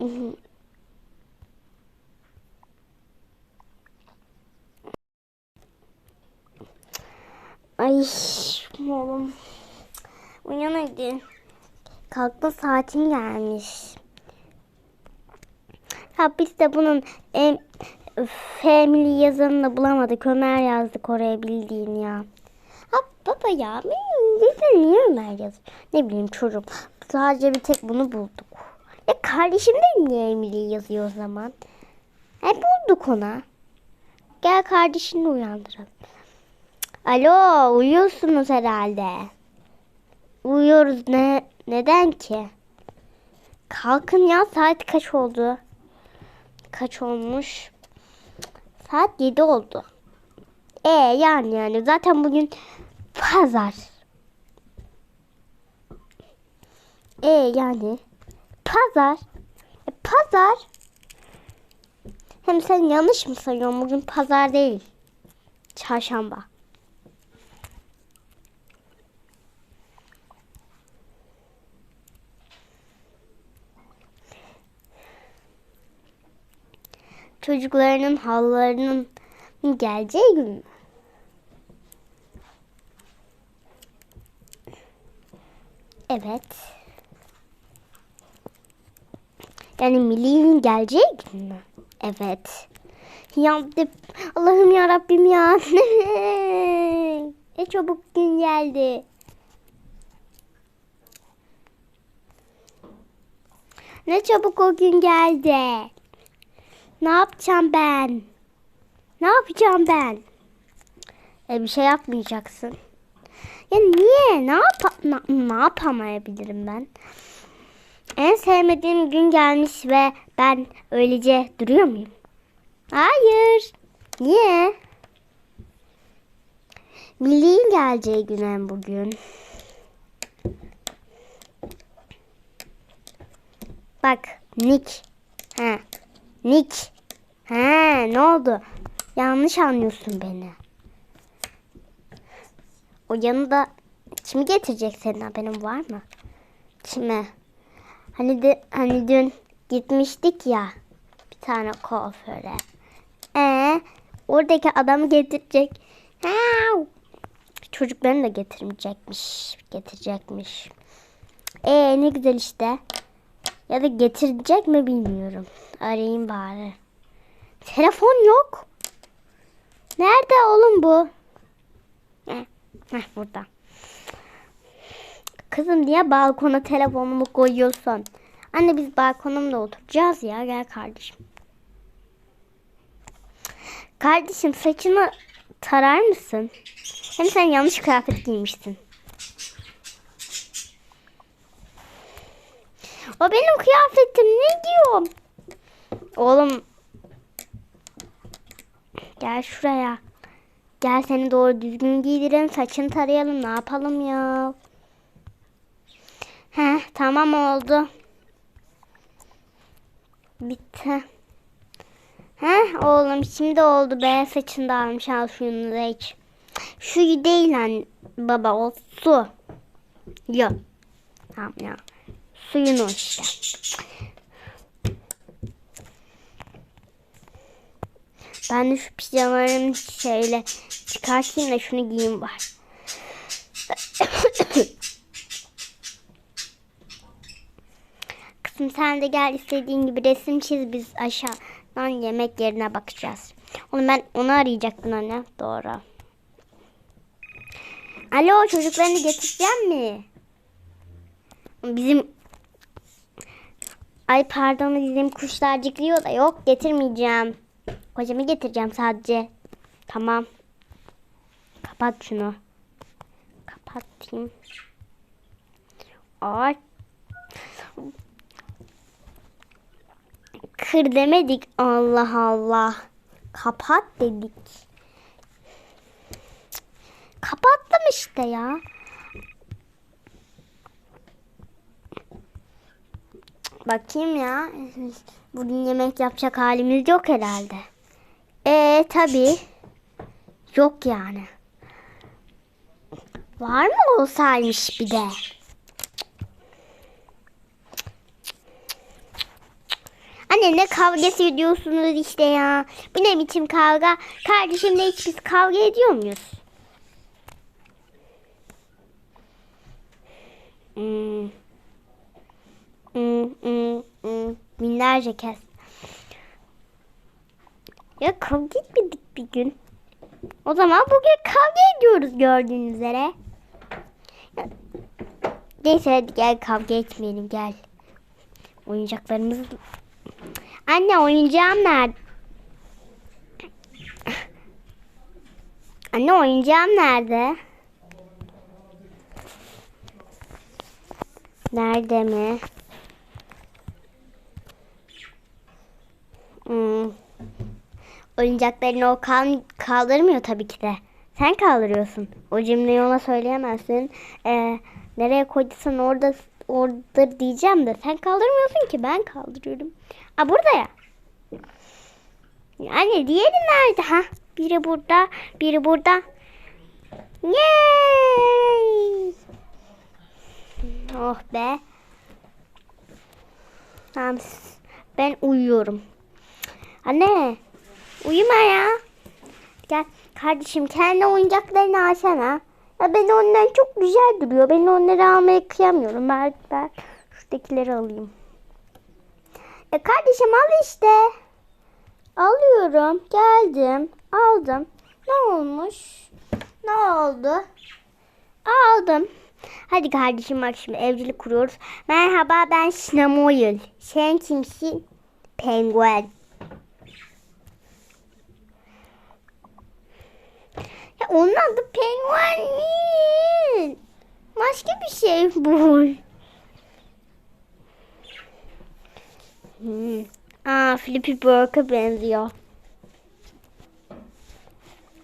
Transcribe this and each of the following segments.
Ay oğlum. Uyan. Kalkma saatin gelmiş. Ya biz de bunun em, family yazanını bulamadık. Ömer yazdık oraya bildiğin ya. Ha baba ya de niye Ömer yazıyor? Ne bileyim çocuğum. Sadece bir tek bunu bulduk. E kardeşim de niye Emily yazıyor o zaman? E bulduk ona. Gel kardeşini uyandıralım. Alo uyuyorsunuz herhalde. Uyuyoruz ne neden ki? Kalkın ya saat kaç oldu? Kaç olmuş? Saat 7 oldu. E yani yani zaten bugün pazar. E yani pazar. E, pazar. Hem sen yanlış mı sayıyorsun? Bugün pazar değil. Çarşamba. Çocuklarının hallarının geleceği gün mü? Evet. Yani Milli'nin geleceği gün? Evet. Ya Allah'ım ya Rabbim ya. ne çabuk gün geldi. Ne çabuk o gün geldi. Ne yapacağım ben? Ne yapacağım ben? E bir şey yapmayacaksın. Ya niye? Ne yap na- ne yapamayabilirim ben? En sevmediğim gün gelmiş ve ben öylece duruyor muyum? Hayır. Niye? Milli'nin geleceği günem bugün. Bak Nick. Ha. Nick. Ha, ne oldu? Yanlış anlıyorsun beni. O yanında kimi getirecek senin haberin var mı? Kimi? Hani de hani dün gitmiştik ya bir tane kuaföre. Ee, oradaki adamı getirecek. Çocuklarını da getirmeyecekmiş. Getirecekmiş. Ee ne güzel işte. Ya da getirecek mi bilmiyorum. Arayayım bari. Telefon yok. Nerede oğlum bu? Heh, heh burada. Kızım niye balkona telefonumu koyuyorsun? Anne biz balkonumda oturacağız ya gel kardeşim. Kardeşim saçını tarar mısın? Hem sen yanlış kıyafet giymişsin. O benim kıyafetim ne diyorum? Oğlum gel şuraya. Gel seni doğru düzgün giydirelim. Saçını tarayalım. Ne yapalım ya? Heh tamam oldu. Bitti. Heh oğlum şimdi oldu be. Saçını da almış al şunu da. Şu değil lan baba o su. Yok. Tamam ya. Suyunu işte. Ben de şu pijamalarımı şöyle çıkartayım da şunu giyeyim var. Kızım sen de gel istediğin gibi resim çiz biz aşağıdan yemek yerine bakacağız. Onu ben onu arayacaktın anne. Doğru. Alo çocuklarını getireceğim mi? Bizim Ay pardon bizim kuşlar cikliyor da yok getirmeyeceğim. Kocamı getireceğim sadece. Tamam. Kapat şunu. Kapatayım. Ay. Kır demedik. Allah Allah. Kapat dedik. Kapattım işte ya. Bakayım ya. Bugün yemek yapacak halimiz yok herhalde. E tabi. Yok yani. Var mı olsaymış bir de? Anne ne kavgası ediyorsunuz işte ya. Bu ne biçim kavga? Kardeşimle hiç biz kavga ediyor muyuz? Hmm. Hmm, hmm, hmm. Binlerce kez. Ya kavga etmedik bir gün. O zaman bugün kavga ediyoruz gördüğünüz üzere. Neyse hadi gel kavga etmeyelim gel. Oyuncaklarımız... Anne oyuncağım nerede? Anne oyuncağım nerede? Nerede mi? Hmm. Oyuncaklarını o kal- kaldırmıyor tabii ki de. Sen kaldırıyorsun. O cümleyi ona söyleyemezsin. Ee, nereye koyduysan orada orada diyeceğim de sen kaldırmıyorsun ki ben kaldırıyorum. Aa burada ya. Yani diğeri nerede? Ha? Biri burada, biri burada. Yay! Oh be. Tamam. Ben uyuyorum. Anne. Uyuma ya. Gel kardeşim kendi oyuncaklarını alsana. Ya ben onlar çok güzel duruyor. Ben onları almaya kıyamıyorum. Ben, ben şuradakileri alayım. E kardeşim al işte. Alıyorum. Geldim. Aldım. Ne olmuş? Ne oldu? Aldım. Hadi kardeşim bak şimdi evcilik kuruyoruz. Merhaba ben Sinamoyul. Sen kimsin? Penguen. Onun adı penguen. Başka bir şey bu. Hmm. Aa Flippy Bird'a benziyor.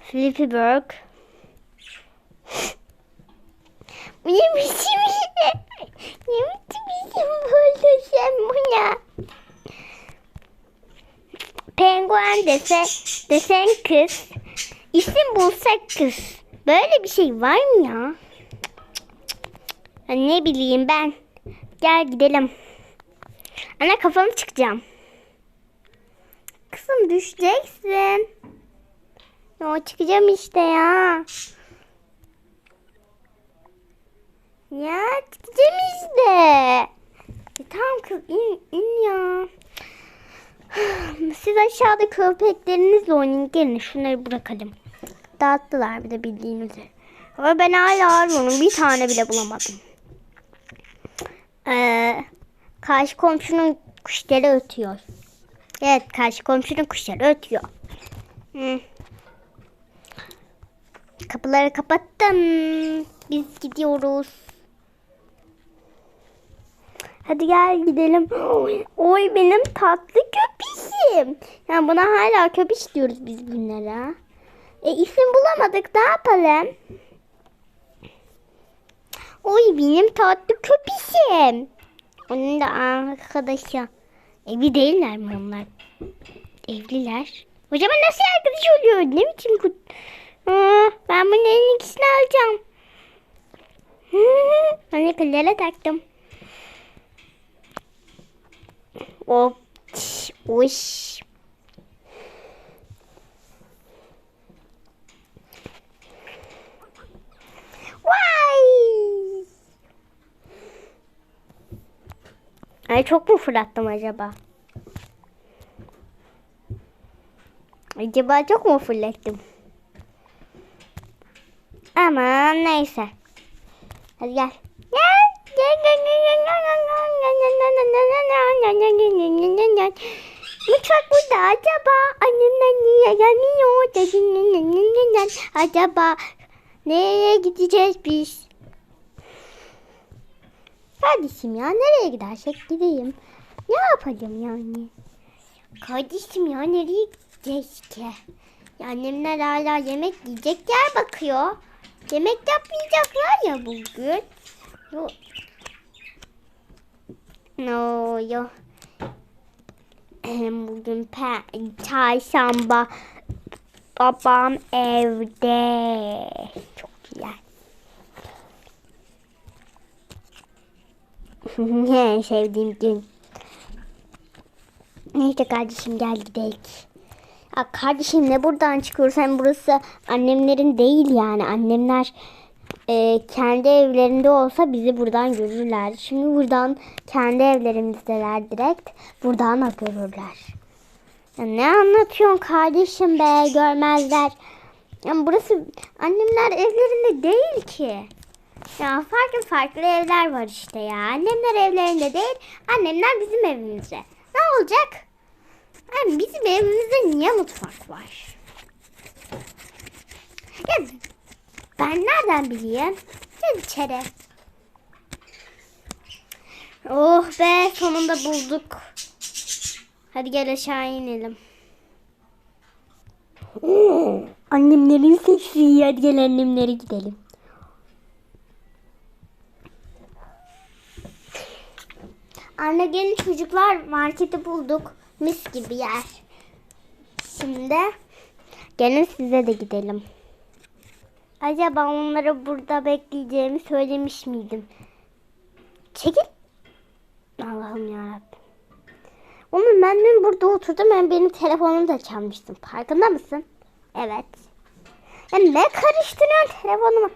Flippy Bird. Bu ne biçim şey? Ne biçim isim buldun sen buna? Penguen dese, desen kız. İsim bulsak kız. Böyle bir şey var mı ya? ya ne bileyim ben. Gel gidelim. Ana kafanı çıkacağım. Kızım düşeceksin. Ya çıkacağım işte ya. Ya çıkacağım işte. E, tamam kız in, in ya. Siz aşağıda köpeklerinizle oynayın. Gelin şunları bırakalım. Dağıttılar bir de bildiğiniz üzere. Ama ben hala arıyorum. Bir tane bile bulamadım. Ee, karşı komşunun kuşları ötüyor. Evet karşı komşunun kuşları ötüyor. Hı. Kapıları kapattım. Biz gidiyoruz. Hadi gel gidelim. Oy, oy benim tatlı köpişim. Yani buna hala köpiş diyoruz biz bunlara. E isim bulamadık ne yapalım? Oy benim tatlı köpişim. Onun da arkadaşı. Evli değiller mi onlar? Evliler. Zaman nasıl arkadaş oluyor? Ne biçim kut... Aa, ben bunun en ikisini alacağım. Ben de kıllara taktım. Hop. Uş. Ay çok mu fırlattım acaba? Acaba çok mu fırlattım? Aman neyse. Hadi gel. Mutfak burada acaba annemden niye gelmiyor acaba nereye gideceğiz biz? Kardeşim ya nereye gidersek gideyim. Ne yapalım yani? Kardeşim ya nereye gideceğiz ki? Annemler hala yemek yiyecek yer bakıyor. Yemek yapmayacaklar ya bugün. Yo. No yo. Bugün çarşamba. Babam evde. Çok güzel. en sevdiğim gün. Neyse kardeşim gel gidelim. Ya kardeşim ne buradan çıkıyoruz? Hem burası annemlerin değil yani. Annemler e, kendi evlerinde olsa bizi buradan görürler. Şimdi buradan kendi evlerimizdeler direkt. Buradan da görürler. Ya ne anlatıyorsun kardeşim be görmezler. Ya burası annemler evlerinde değil ki. Ya farklı farklı evler var işte ya. Annemler evlerinde değil, annemler bizim evimizde. Ne olacak? Yani bizim evimizde niye mutfak var? Ya ben nereden bileyim? Gel içeri. Oh be sonunda bulduk. Hadi gel aşağı inelim. Annemlerin sesi. Hadi gel annemlere gidelim. Anne gelin çocuklar marketi bulduk. Mis gibi yer. Şimdi gelin size de gidelim. Acaba onlara burada bekleyeceğimi söylemiş miydim? Çekil. Allah'ım yarabbim. Oğlum ben dün burada oturdum ben benim telefonumu da çalmıştım. Farkında mısın? Evet. Ya ne karıştırıyorsun telefonumu?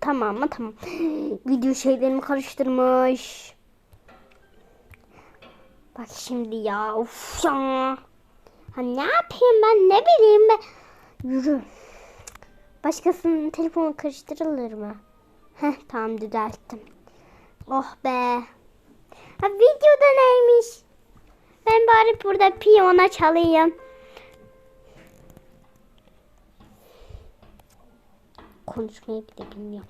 Tamam mı? Tamam. Video şeylerimi karıştırmış. Bak şimdi ya. Of ya. Ha ne yapayım ben ne bileyim ben. Yürü. Başkasının telefonu karıştırılır mı? Heh tamam düzelttim. Oh be. Ha videoda neymiş? Ben bari burada piyona çalayım. Konuşmayı bile bilmiyorum.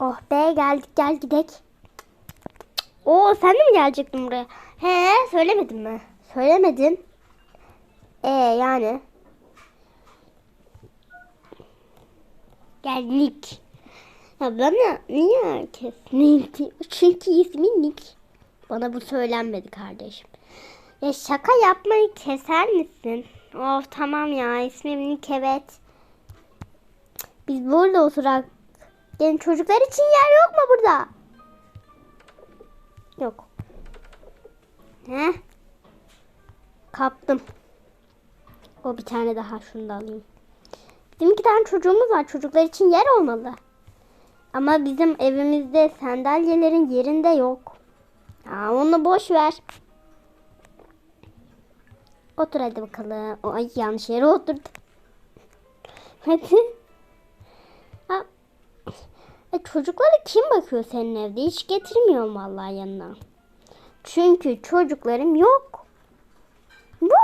Oh be geldik gel gidek. Oo sen de mi gelecektin buraya? He söylemedin mi? Söylemedin. E yani. Geldik. Ya bana niye herkes Nick? Çünkü ismi Nick. Bana bu söylenmedi kardeşim. Ya şaka yapmayı keser misin? Of tamam ya ismim Nick evet. Biz burada oturak. Yani çocuklar için yer yok mu burada? Yok. He? Kaptım. O bir tane daha şunu da alayım. Bizim iki tane çocuğumuz var. Çocuklar için yer olmalı. Ama bizim evimizde sandalyelerin yerinde yok. Ya onu boş ver. Otur hadi bakalım. Ay yanlış yere oturdum. Hadi. Çocuklara kim bakıyor senin evde? Hiç getirmiyorum vallahi yanına. Çünkü çocuklarım yok. Bu.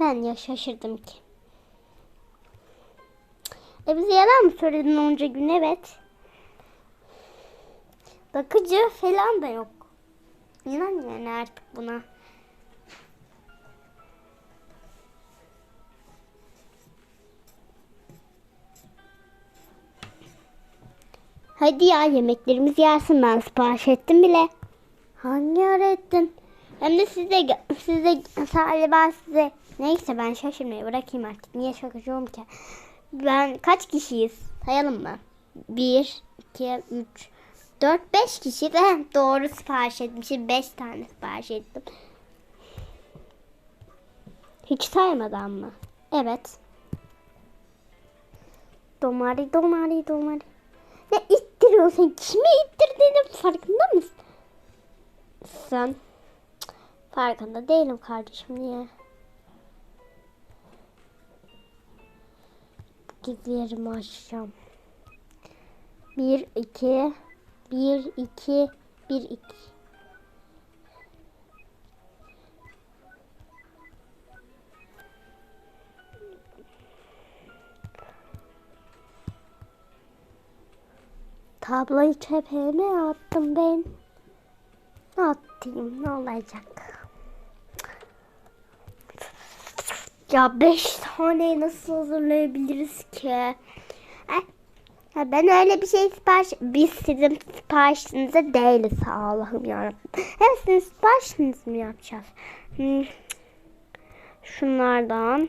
Ben ya şaşırdım ki. E bize yalan mı söyledin onca gün? Evet. Bakıcı falan da yok. İnan yani artık buna. Hadi ya yemeklerimiz yersin ben sipariş ettim bile. Hangi ara ettin? Hem de size size sadece ben size neyse ben şaşırmayı bırakayım artık. Niye şaşırıyorum ki? Ben kaç kişiyiz? Sayalım mı? 1 2 3 4 5 kişi de doğru sipariş etmişim. 5 tane sipariş ettim. Hiç saymadan mı? Evet. Domari domari domari. Ne ittiriyorsun? Kimi ittirdiğinin farkında mısın? Sen farkında değilim kardeşim niye? Gizlerimi açacağım. Bir, iki, bir, iki, bir, iki. Tabloyu çöpe attım ben? Ne atayım ne olacak? Ya beş tane nasıl hazırlayabiliriz ki? Eh, ya ben öyle bir şey sipariş... Biz sizin siparişinize değiliz Allah'ım yarabbim. Hem sizin siparişiniz mi yapacağız? Hmm. Şunlardan.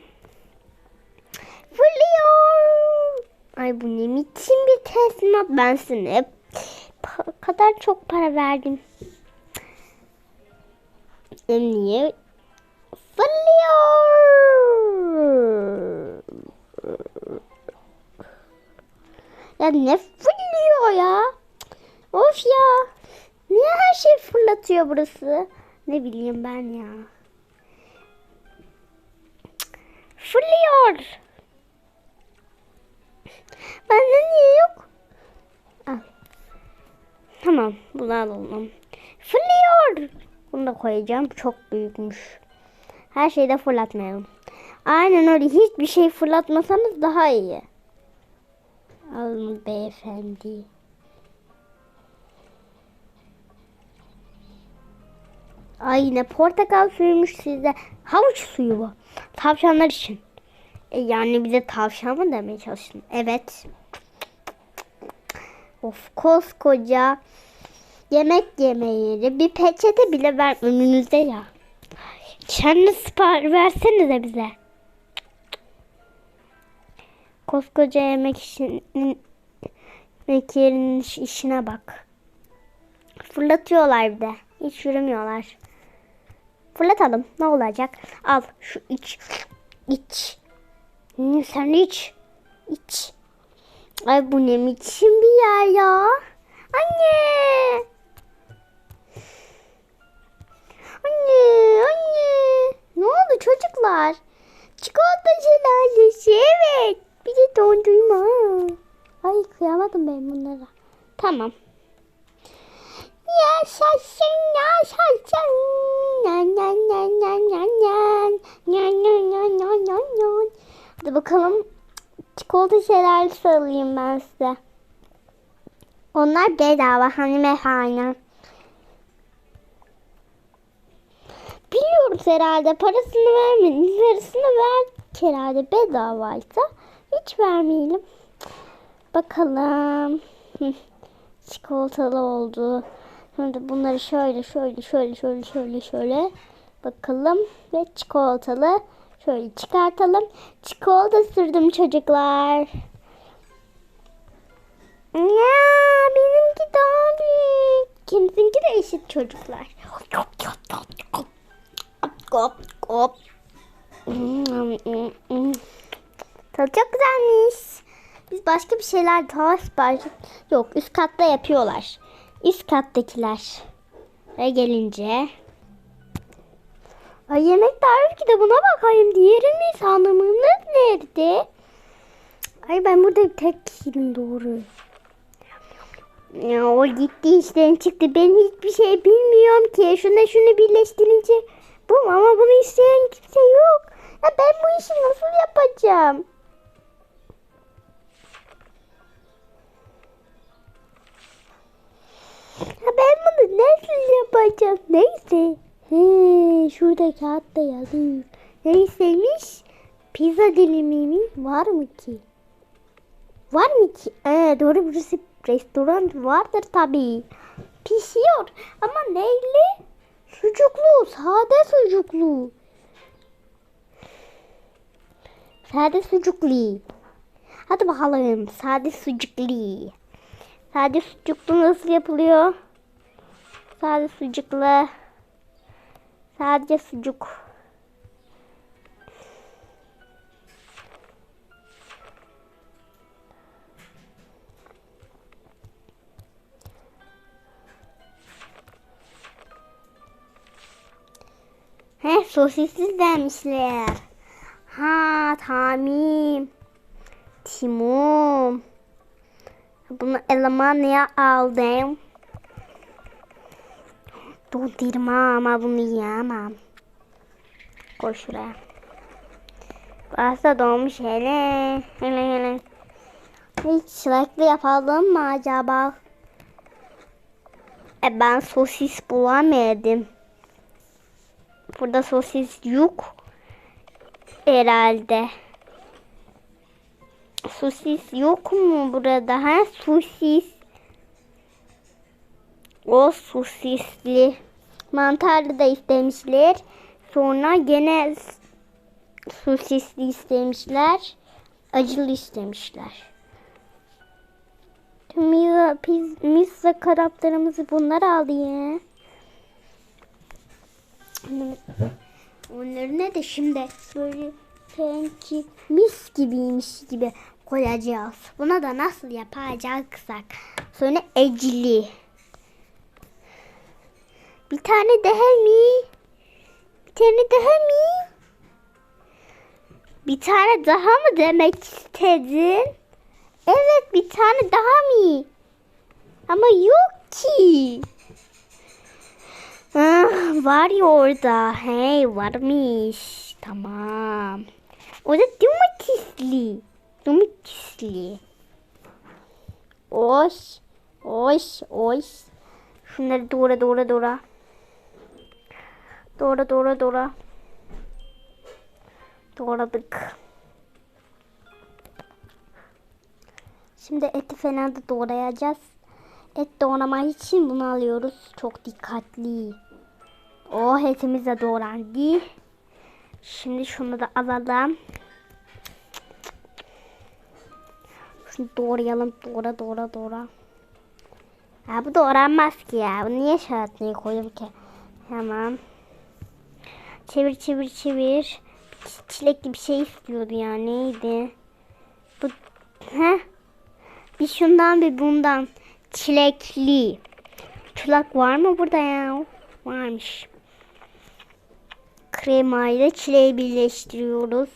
Ay bu ne biçim bir teslimat ben pa- kadar çok para verdim. Niye fırlıyor? Ya ne fırlıyor ya? Of ya. Niye her şey fırlatıyor burası? Ne bileyim ben ya. Fırlıyor. Bende niye yok? Al. Tamam bunu alalım. Fırlıyor. Bunu da koyacağım. Çok büyükmüş. Her şeyi de fırlatmayalım. Aynen öyle. Hiçbir şey fırlatmasanız daha iyi. Alın beyefendi. Ay yine portakal suyumuş sizde. Havuç suyu bu. Tavşanlar için. E yani bize tavşan mı demeye çalıştın? Evet. Of koskoca yemek yemeği bir peçete bile ver önünüzde ya. Kendi sipariş versenize bize. Koskoca yemek işinin yemek yerinin iş- işine bak. Fırlatıyorlar bir de. Hiç yürümüyorlar. Fırlatalım. Ne olacak? Al şu iç. İç. Hmm, sen iç. İç. Ay bu ne biçim bir yer ya. Anne. Anne, anne. Ne oldu çocuklar? Çikolata şelalesi evet. Bir de dondurma. Ay kıyamadım ben bunlara. Tamam. Yaşasın yaşasın. Nan nan nan nan nan nan. Nan nan nan nan nan. Hadi bakalım çikolata şelalesi alayım ben size. Onlar bedava hanımefendi. Biliyoruz herhalde parasını vermediniz. Yarısını ver herhalde bedavaysa hiç vermeyelim. Bakalım. Çikolatalı oldu. Şimdi bunları şöyle şöyle şöyle şöyle şöyle şöyle bakalım ve çikolatalı şöyle çıkartalım. Çikolata sürdüm çocuklar. Ya benimki daha büyük. Kimsinki de eşit çocuklar. Kop kop. Tadı çok güzelmiş. Biz başka bir şeyler daha sipariş Yok üst katta yapıyorlar. Üst kattakiler. Ve gelince. Ay yemek tarif kitabına bakayım. Diğerimiz hanımınız nerede? Ay ben burada tek kişiyim doğru. Ya o gitti işten çıktı. Ben hiçbir şey bilmiyorum ki. Şunu şunu birleştirince bu ama bunu isteyen kimse yok. Ya ben bu işi nasıl yapacağım? Ya ben bunu nasıl yapacağım? Neyse. He, şurada kağıtta yazıyor. Neyseymiş? Pizza dilimi mi? Var mı ki? Var mı ki? Ee, doğru burası restoran vardır tabii. Pişiyor ama neyle? Sucuklu, sade sucuklu. Sade sucuklu. Hadi bakalım sade sucuklu. Sade sucuklu nasıl yapılıyor? Sade sucuklu. Sadece sucuk. He sosissiz demişler. Ha tamam. Timum. Bunu Almanya'ya aldım. Dondurma ama bunu yiyemem. Koy şuraya. Burası donmuş hele. Hele hele. Hiç çilekli yapalım mı acaba? E ben sosis bulamadım. Burada sosis yok. Herhalde. Sosis yok mu burada? Ha sosis. O sosisli. Mantarlı da istemişler. Sonra gene sosisli istemişler. Acılı istemişler. Misa, piz, Misa karakterimizi bunlar aldı ya. Onları ne de şimdi böyle sanki mis gibiymiş gibi koyacağız. Buna da nasıl yapacaksak. Sonra ecli. Bir tane daha mi? Bir tane daha mi? Bir tane daha mı demek istedin? Evet bir tane daha mı? Ama yok ki. Ah, var ya orada. Hey varmış. Tamam. O da domatesli. Domatesli. Oş. Oş. Oş. Şunları doğra doğra doğra. Doğra doğra doğra. Doğradık. Şimdi eti falan da doğrayacağız. Et doğrama için bunu alıyoruz. Çok dikkatli. O etimiz de doğrandı. Şimdi şunu da alalım. Şunu doğrayalım. Doğra doğra doğra. Ya bu doğranmaz ki ya. Bu niye şahatlığı koydum ki? Tamam. Çevir çevir çevir. Çilekli bir şey istiyordu ya. Neydi? Bu... Heh. Bir şundan bir bundan. Çilekli. Çilek var mı burada ya? Varmış. Kremayla çileği birleştiriyoruz.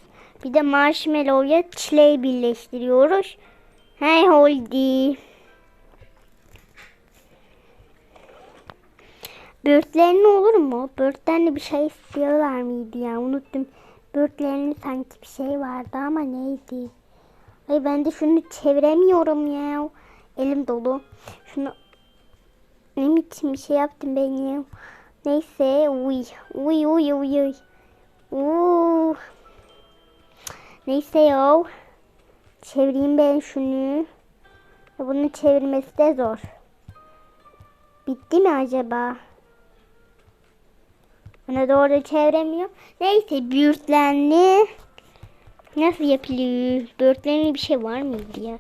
Bir de marshmallow'ya çileği birleştiriyoruz. Hey Holdi. Börtlerini olur mu? Börtlerini bir şey istiyorlar mıydı ya? Unuttum. Börtlerini sanki bir şey vardı ama neydi? Ay ben de şunu çeviremiyorum ya. Elim dolu. Şunu ne biçim bir şey yaptım ben ya. Neyse uy uy uy uy uy. Uuu. Neyse ya. Çevireyim ben şunu. Bunun çevirmesi de zor. Bitti mi acaba? Bana doğru çeviremiyor. Neyse bürtlenli. Nasıl yapılıyor? Börtlenli bir şey var mıydı ya?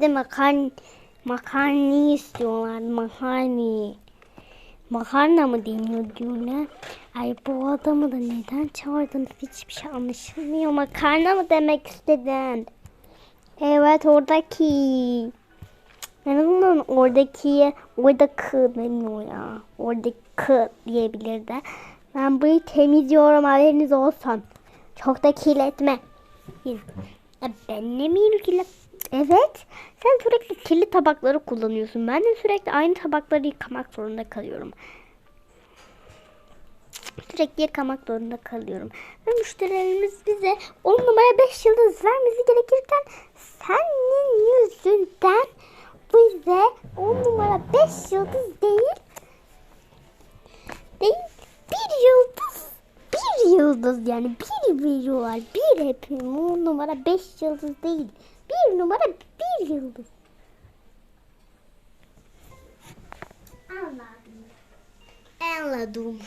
De makarna makarna istiyorlar makarna. Makarna mı deniyor diyorlar. Ay bu adamı da neden çağırdınız hiçbir şey anlaşılmıyor. Makarna mı demek istedin? Evet oradaki. En azından oradaki oradaki demiyor ya. Oradaki diyebilir de. Ben burayı temizliyorum haberiniz olsun. Çok da kirletme. Ya benle mi ilgili? Evet. Sen sürekli kirli tabakları kullanıyorsun. Ben de sürekli aynı tabakları yıkamak zorunda kalıyorum. Sürekli yıkamak zorunda kalıyorum. Ve müşterilerimiz bize 10 numara 5 yıldız vermesi gerekirken senin yüzünden bize 10 numara 5 yıldız değil değil bir yıldız bir yıldız yani bir veriyorlar bir hep 10 numara 5 yıldız değil bir numara bir yıldız. Anladım. Anladım.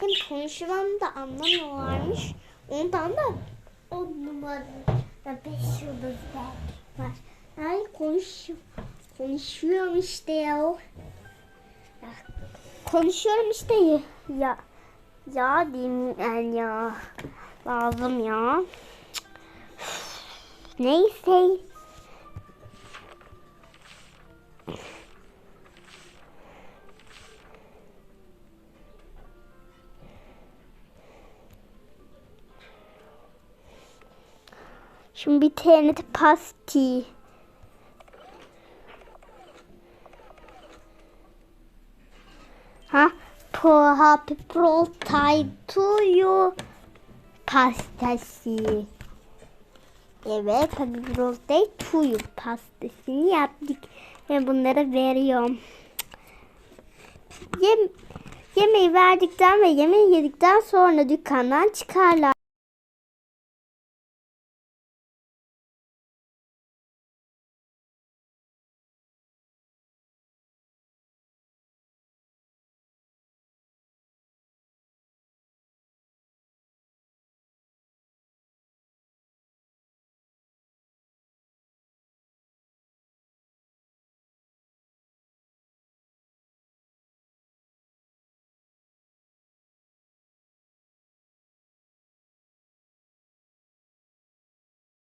Hem konuşulan da anlamıyorlarmış. Ondan da on numara beş yıldız var. Ay konuş konuşuyorum işte ya. ya. Konuşuyorum işte. Ya, ya diyeyim yani ya. Lazım ya. Neyse. Şimdi bir tane de pasti. Ha? Happy birthday to you pastası. Evet, Happy Birthday to you pastasını yaptık. Ve bunları veriyorum. yem, yemeği verdikten ve yemeği yedikten sonra dükkandan çıkarlar.